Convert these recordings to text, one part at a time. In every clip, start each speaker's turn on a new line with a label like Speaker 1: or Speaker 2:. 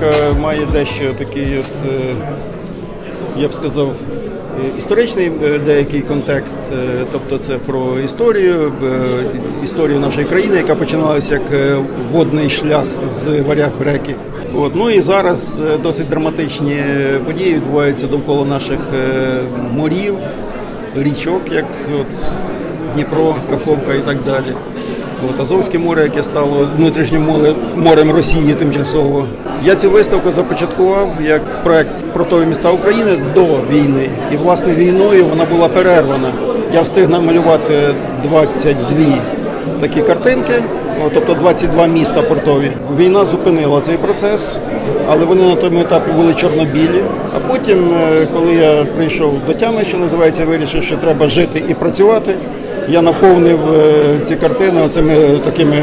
Speaker 1: виставка має дещо такий, от, е, я б сказав, е, історичний е, деякий контекст. Е, Тобто це про історію, е, історію нашої країни, яка починалася як е, водний шлях з варяг в реки. От. Ну і зараз е, досить драматичні події відбуваються довкола наших е, морів, річок, як от, Дніпро, Каховка і так далі. От, Азовське море, яке стало внутрішнім море- морем Росії тимчасово. Я цю виставку започаткував як проект «Портові міста України до війни. І власне війною вона була перервана. Я встиг намалювати 22 такі картинки, тобто 22 міста портові. Війна зупинила цей процес, але вони на тому етапі були чорнобілі. А потім, е, коли я прийшов до тями, що називається, вирішив, що треба жити і працювати. Я наповнив е, ці картини оцими такими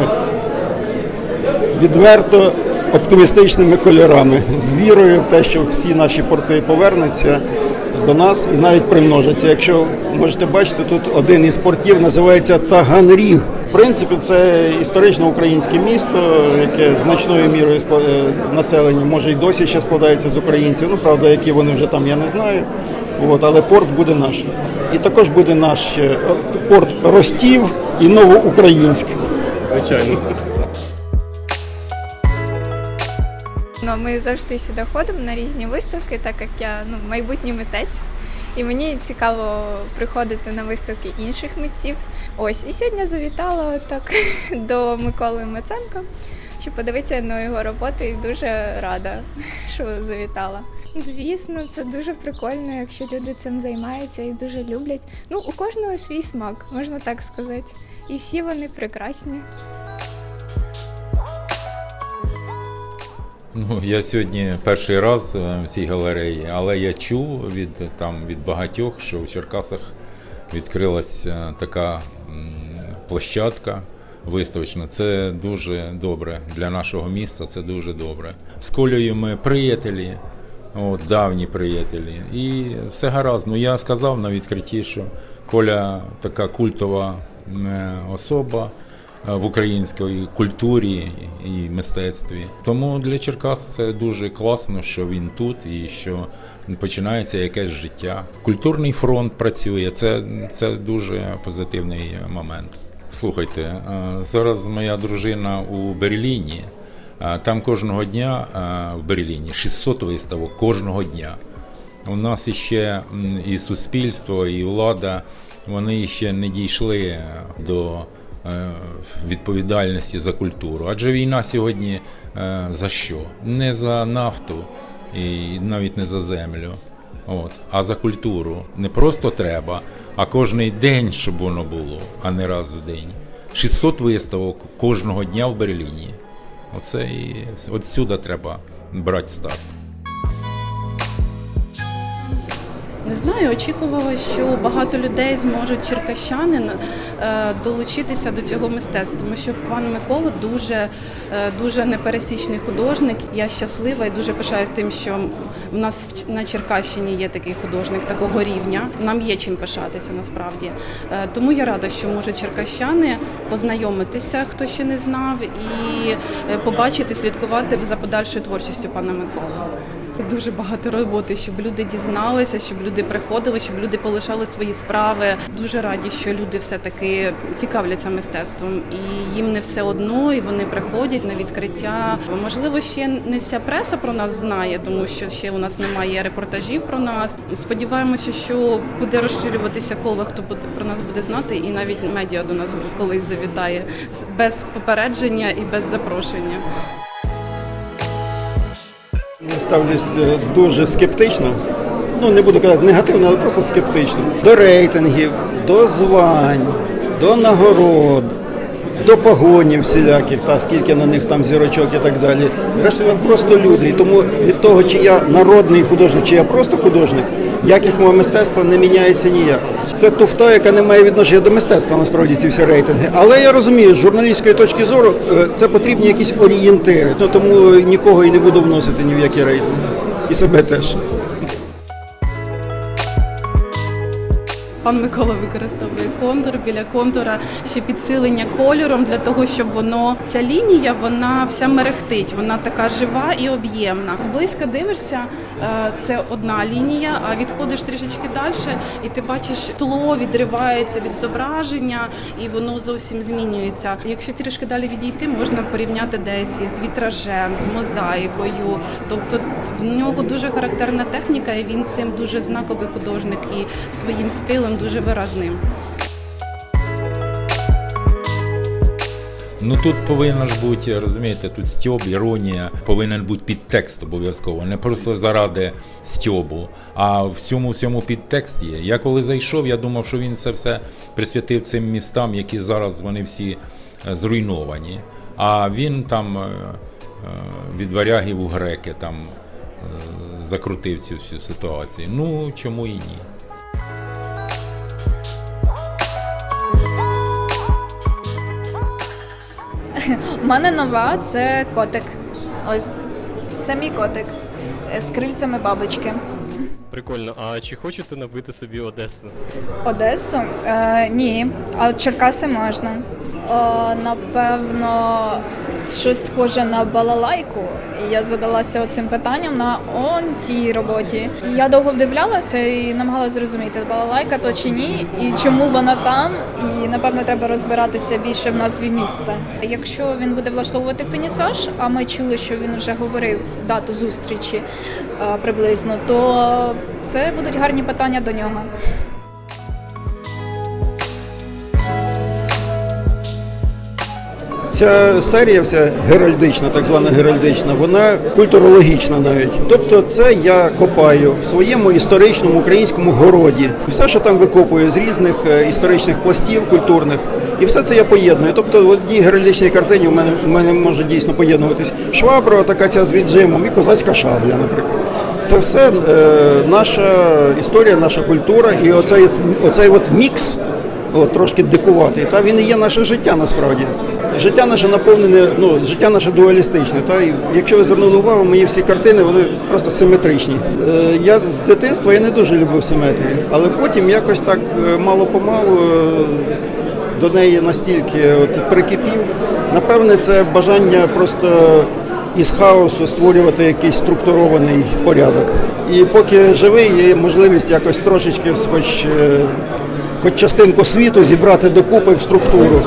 Speaker 1: відверто оптимістичними кольорами з вірою в те, що всі наші порти повернуться до нас і навіть примножаться. Якщо можете бачити, тут один із портів називається Таганріг. В принципі, це історично українське місто, яке значною мірою е, населення може і досі ще складається з українців. Ну правда, які вони вже там, я не знаю. От, але порт буде наш. І також буде наш е, порт Ростів і Новоукраїнськ.
Speaker 2: Звичайно.
Speaker 3: Ну, ми завжди сюди ходимо на різні виставки, так як я ну, майбутній митець. І мені цікаво приходити на виставки інших митців. Ось, і сьогодні завітала так до Миколи Маценко, щоб подивитися на його роботи, і дуже рада, що завітала. Звісно, це дуже прикольно, якщо люди цим займаються і дуже люблять. Ну, у кожного свій смак, можна так сказати. І всі вони прекрасні.
Speaker 4: Ну, я сьогодні перший раз е, в цій галереї, але я чув від там від багатьох, що в Черкасах відкрилася така площадка виставочна. Це дуже добре для нашого міста. Це дуже добре. З Колею ми приятелі, от, давні приятелі. І все гаразд. Ну я сказав на відкритті, що Коля така культова е, особа е, в українській культурі і мистецтві. Тому для Черкас це дуже класно, що він тут і що починається якесь життя. Культурний фронт працює. Це, це дуже позитивний момент. Слухайте, е, зараз моя дружина у Берліні. а Там кожного дня е, в Берліні 600 виставок кожного дня. У нас іще і суспільство, і влада вони ще не дійшли до е, відповідальності за культуру. Адже війна сьогодні е, за що? Не за нафту і навіть не за землю. От, а за культуру не просто треба, а кожний день, щоб воно було, а не раз в день. 600 виставок кожного дня в Берліні. Оце і отсюди треба брати старт.
Speaker 5: Не знаю, очікувала, що багато людей зможуть черкащанин е, долучитися до цього мистецтва, тому що пан Микола дуже, е, дуже непересічний художник. Я щаслива і дуже пишаюсь тим, що в нас на Черкащині є такий художник такого рівня. Нам є чим пишатися насправді. Е, Тому я рада, що можуть черкащани познайомитися, хто ще не знав, і побачити, слідкувати за подальшою творчістю пана Миколи. Дуже багато роботи, щоб люди дізналися, щоб люди приходили, щоб люди полишали свої справи. Дуже раді, що люди все таки цікавляться мистецтвом, і їм не все одно, і вони приходять на відкриття. Можливо, ще не вся преса про нас знає, тому що ще у нас немає репортажів про нас. Сподіваємося, що буде розширюватися коло, хто про нас буде знати, і навіть медіа до нас колись завітає без попередження і без запрошення.
Speaker 1: Ставлюсь е, дуже скептично. Ну, не буду казати негативно, але просто скептично. До рейтингів, до звань, до нагород, до погонів всіляких, та скільки на них там зірочок і так далі. Рештою, просто люди. І тому від того, чи я народний художник, чи я просто художник, якість мого мистецтва не міняється ніяк. Це туфта, яка не має відношення до мистецтва, насправді ці всі рейтинги. Але я розумію, з журналістської точки зору е, це потрібні якісь орієнтири. Ну, тому нікого і не буду вносити ні в які рейтинги. І себе теж.
Speaker 5: Пан Микола використовує контур біля контура ще підсилення кольором для того, щоб воно ця лінія вона вся мерехтить, вона така жива і об'ємна. Зблизька дивишся, е, це одна лінія, а відходиш трішечки далі, і ти бачиш тло відривається від зображення, і воно зовсім змінюється. Якщо трішки далі відійти, можна порівняти десь із вітражем, з мозаїкою. Тобто в нього дуже характерна техніка, і він цим дуже знаковий художник і своїм стилем дуже виразним.
Speaker 4: Ну тут повинна ж бути, розумієте, тут стьоб, іронія, повинен бути підтекст обов'язково. Не просто заради стьобу, а в цьому всьому підтекст є. Я коли зайшов, я думав, що він це все присвятив цим містам, які зараз вони всі е, зруйновані. А він там е, е, від варягів у греки там закрутив цю всю ситуацію. Ну чому і ні?
Speaker 2: У мене нова це котик. Ось. Це мій котик е, з крильцями бабочки.
Speaker 6: Прикольно. А чи хочете набити собі Одесу?
Speaker 2: Одесу? Е, ні. А от Черкаси можна. Е, напевно, щось схоже на балалайку. І я задалася оцим питанням на он цій роботі. Я довго вдивлялася і намагалася зрозуміти, балалайка то чи ні, і чому вона там. І напевно треба розбиратися більше в назві міста. Якщо він буде влаштовувати фінісаж, а ми чули, що він вже говорив дату зустрічі приблизно, то це будуть гарні питання до нього.
Speaker 1: Ця серія, вся геральдична, так звана геральдична, вона культурологічна навіть. Тобто, це я копаю в своєму історичному українському городі. Все, що там викопую з різних е, історичних пластів культурних, і все це я поєдную. Тобто, в одній геральдичній картині в мене в мене може дійсно поєднуватись швабра, така ця з віджимом, і козацька шабля, наприклад. Це все е, наша історія, наша культура, і оцей, оцей от мікс От, трошки дикуватий. Та він і є наше життя насправді. Життя наше наповнене, ну життя наше дуалістичне. Та і якщо ви звернули увагу, мої всі картини вони просто симетричні. Е, я з дитинства я не дуже любив симетрію, але потім якось так е, мало помалу е, до неї настільки от, прикипів. Напевне, це бажання просто із хаосу створювати якийсь структурований порядок. І поки живий, є можливість якось трошечки, хоч. е, хоч частинку світу зібрати докупи в структуру.